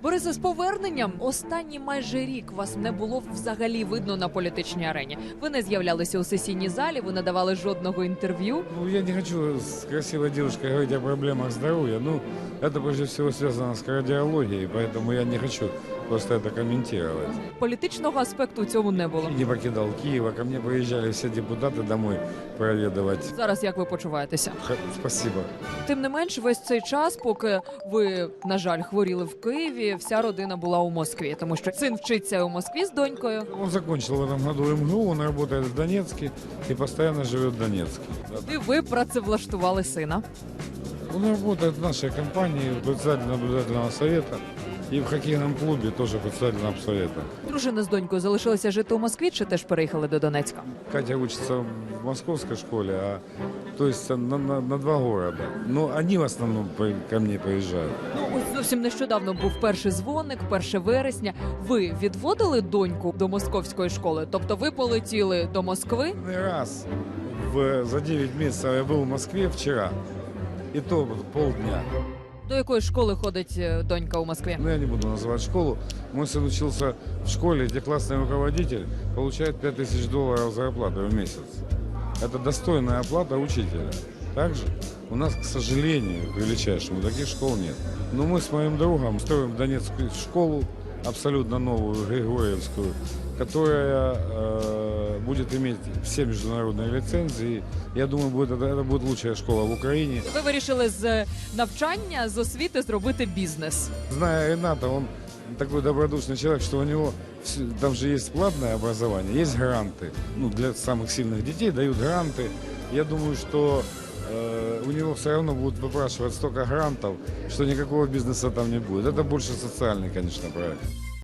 Борисе, з поверненням останній майже рік вас не було взагалі видно на політичній арені. Ви не з'являлися у сесійній залі, ви не давали жодного інтерв'ю. Ну, я не хочу с красивой девушкой говорить о проблемах здоровья. Ну, это прежде всего связано с кардиологией, поэтому я не хочу просто это комментировать. Політичного аспекту у цьому не було. Не покидал Киева, ко мне приезжали все депутаты домой проведывать. Зараз як ви почуваєтеся? Х- Спасибо. Тим не менш, весь цей час, поки ви, на жаль, хворіли в Києві, вся родина була у Москві, тому що син вчиться у Москві з донькою. Он закончил в этом году МГУ, он работает в Донецке и постоянно живет в Донецке. І ви працевлаштували сина. Он работает в нашей компании, председатель наблюдательного совета. И в хоккейном клубе тоже председателем совета. Дружина з донькою залишилися жити у Москві чи теж переїхали до Донецька? Катя учится в московской школе, а то есть на, на- на два города. Но они в основном по- ко мне приезжают. Ну ось зовсім нещодавно був перший дзвоник, 1 вересня. Ви відводили доньку до московської школи? Тобто ви полетіли до Москви? Один раз в, за 9 месяцев я был в Москве вчера. И то полдня. До якої школи ходить донька у Москві? Но я не буду называть школу. Мой сын учился в школе, где классный руководитель получает 5000 долларов зарплаты в месяц. Это достойная оплата учителя. Также у нас, к сожалению, величайшему, таких школ нет. Но мы с моим другом строим Донецкую школу, абсолютно новую, Григорьевскую, которая э, будет иметь все международные лицензии. Я думаю, будет, это, это будет лучшая школа в Украине. Ви вирішили з навчання з освіти зробити бізнес. Зная Рената, он такой добродушный человек, что у него вс- там же есть платное образование, есть гранты. Ну, для самых сильных детей дают гранты. Я думаю, что э, у него все равно будут выпрашивать столько грантов, что никакого бизнеса там не будет. Это больше социальный, конечно, проект.